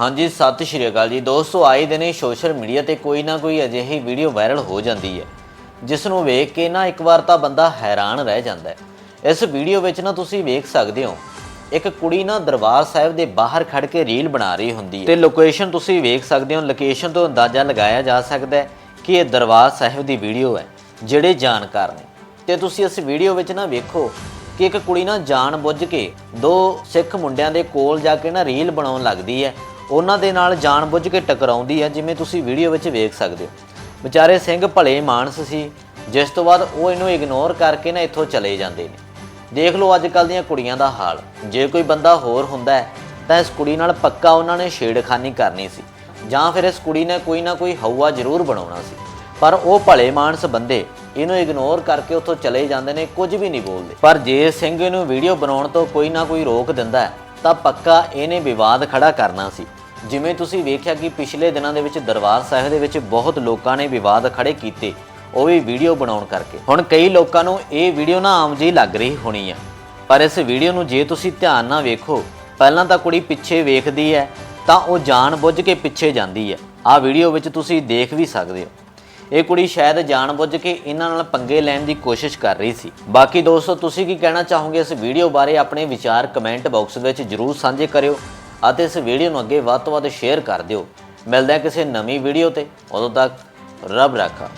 ਹਾਂਜੀ, ਸਤਿ ਸ਼੍ਰੀ ਅਕਾਲ ਜੀ। ਦੋਸਤੋ, ਆਏ ਦਿਨ ਹੀ ਸੋਸ਼ਲ ਮੀਡੀਆ ਤੇ ਕੋਈ ਨਾ ਕੋਈ ਅਜਿਹੀ ਵੀਡੀਓ ਵਾਇਰਲ ਹੋ ਜਾਂਦੀ ਹੈ, ਜਿਸ ਨੂੰ ਵੇਖ ਕੇ ਨਾ ਇੱਕ ਵਾਰ ਤਾਂ ਬੰਦਾ ਹੈਰਾਨ ਰਹਿ ਜਾਂਦਾ ਹੈ। ਇਸ ਵੀਡੀਓ ਵਿੱਚ ਨਾ ਤੁਸੀਂ ਵੇਖ ਸਕਦੇ ਹੋ, ਇੱਕ ਕੁੜੀ ਨਾ ਦਰਬਾਰ ਸਾਹਿਬ ਦੇ ਬਾਹਰ ਖੜ ਕੇ ਰੀਲ ਬਣਾ ਰਹੀ ਹੁੰਦੀ ਹੈ। ਤੇ ਲੋਕੇਸ਼ਨ ਤੁਸੀਂ ਵੇਖ ਸਕਦੇ ਹੋ ਲੋਕੇਸ਼ਨ ਤੋਂ ਅੰਦਾਜ਼ਾ ਲਗਾਇਆ ਜਾ ਸਕਦਾ ਹੈ ਕਿ ਇਹ ਦਰਬਾਰ ਸਾਹਿਬ ਦੀ ਵੀਡੀਓ ਹੈ, ਜਿਹੜੇ ਜਾਣਕਾਰ ਨੇ। ਤੇ ਤੁਸੀਂ ਇਸ ਵੀਡੀਓ ਵਿੱਚ ਨਾ ਵੇਖੋ ਕਿ ਇੱਕ ਕੁੜੀ ਨਾ ਜਾਣ ਬੁੱਝ ਕੇ ਦੋ ਸਿੱਖ ਮੁੰਡਿਆਂ ਦੇ ਕੋਲ ਜਾ ਕੇ ਨਾ ਰੀਲ ਬਣਾਉਣ ਲੱਗਦੀ ਹੈ ਉਹਨਾਂ ਦੇ ਨਾਲ ਜਾਣ ਬੁੱਝ ਕੇ ਟਕਰਾਉਂਦੀ ਹੈ, ਜਿਵੇਂ ਤੁਸੀਂ ਵੀਡੀਓ ਵਿੱਚ ਵੇਖ ਸਕਦੇ ਹੋ। ਵਿਚਾਰੇ ਸਿੰਘ ਭਲੇ ਮਾਨਸ ਸੀ, ਜਿਸ ਤੋਂ ਬਾਅਦ ਉਹ ਇਹਨੂੰ ਇਗਨੋਰ ਕਰਕੇ ਨਾ ਇੱਥੋਂ ਚਲੇ ਜਾਂਦੇ ਨੇ। ਦੇਖ ਲਓ ਅੱਜ ਕੱਲ ਦੀਆਂ ਕੁੜੀਆਂ ਦਾ ਹਾਲ। ਜੇ ਕੋਈ ਬੰਦਾ ਹੋਰ ਹੁੰਦਾ ਤਾਂ ਇਸ ਕੁੜੀ ਨਾਲ ਪੱਕਾ ਉਹਨਾਂ ਨੇ ਛੇੜਖਾਨੀ ਕਰਨੀ ਸੀ, ਜਾਂ ਫਿਰ ਇਸ ਕੁੜੀ ਨੇ ਕੋਈ ਨਾ ਕੋਈ ਹਊਆ ਜ਼ਰੂਰ ਬਣਾਉਣਾ ਸੀ। ਪਰ ਉਹ ਭਲੇ ਮਾਨਸ ਬੰਦੇ ਇਹਨੂੰ ਇਗਨੋਰ ਕਰਕੇ ਉੱਥੋਂ ਚਲੇ ਜਾਂਦੇ ਨੇ, ਕੁਝ ਵੀ ਨਹੀਂ ਬੋਲਦੇ। ਪਰ ਜੇ ਸਿੰਘ ਇਹਨੂੰ ਵੀਡੀਓ ਬਣਾਉਣ ਤੋਂ ਕੋਈ ਨਾ ਕੋਈ ਰੋਕ ਦਿੰਦਾ ਤਾਂ ਪੱਕਾ ਇਹਨੇ ਵਿਵਾਦ ਖੜਾ ਕਰਨਾ ਸੀ। ਜਿਵੇਂ ਤੁਸੀਂ ਵੇਖਿਆ ਕਿ ਪਿਛਲੇ ਦਿਨਾਂ ਦੇ ਵਿੱਚ ਦਰਬਾਰ ਸਾਹਿਬ ਦੇ ਵਿੱਚ ਬਹੁਤ ਲੋਕਾਂ ਨੇ ਵਿਵਾਦ ਖੜੇ ਕੀਤੇ, ਉਹ ਵੀ ਵੀਡੀਓ ਬਣਾਉਣ ਕਰਕੇ। ਹੁਣ ਕਈ ਲੋਕਾਂ ਨੂੰ ਇਹ ਵੀਡੀਓ ਨਾ ਆਮ ਜਿਹੀ ਲੱਗ ਰਹੀ ਹੋਣੀ ਆ। ਪਰ ਇਸ ਵੀਡੀਓ ਨੂੰ ਜੇ ਤੁਸੀਂ ਧਿਆਨ ਨਾਲ ਵੇਖੋ, ਪਹਿਲਾਂ ਤਾਂ ਕੁੜੀ ਪਿੱਛੇ ਵੇਖਦੀ ਹੈ, ਤਾਂ ਉਹ ਜਾਣ ਬੁੱਝ ਕੇ ਪਿੱਛੇ ਜਾਂਦੀ ਹੈ। ਆਹ ਵੀਡੀਓ ਵਿੱਚ ਤੁਸੀਂ ਦੇਖ ਵੀ ਸਕਦੇ ਹੋ। ਇਹ ਕੁੜੀ ਸ਼ਾਇਦ ਜਾਣ ਬੁੱਝ ਕੇ ਇਹਨਾਂ ਨਾਲ ਪੰਗੇ ਲੈਣ ਦੀ ਕੋਸ਼ਿਸ਼ ਕਰ ਰਹੀ ਸੀ। ਬਾਕੀ ਦੋਸਤੋ, ਤੁਸੀਂ ਕੀ ਕਹਿਣਾ ਚਾਹੋਗੇ ਇਸ ਵੀਡੀਓ ਬਾਰੇ ਆਪਣੇ ਵਿਚਾਰ ਕਮੈਂਟ ਬਾਕਸ ਵਿੱਚ ਜਰੂਰ ਸਾਂਝੇ ਕਰਿਓ ਅਤੇ ਇਸ ਵੀਡੀਓ ਨੂੰ ਅੱਗੇ ਵੱਧ ਤੋਂ ਵੱਧ ਸ਼ੇਅਰ ਕਰ ਦਿਓ। ਮਿਲਦਾ ਕਿਸੇ ਨਵੀਂ ਵੀਡੀਓ ਤੇ। ਉਦੋਂ ਤੱਕ ਰੱਬ ਰਾਖਾ।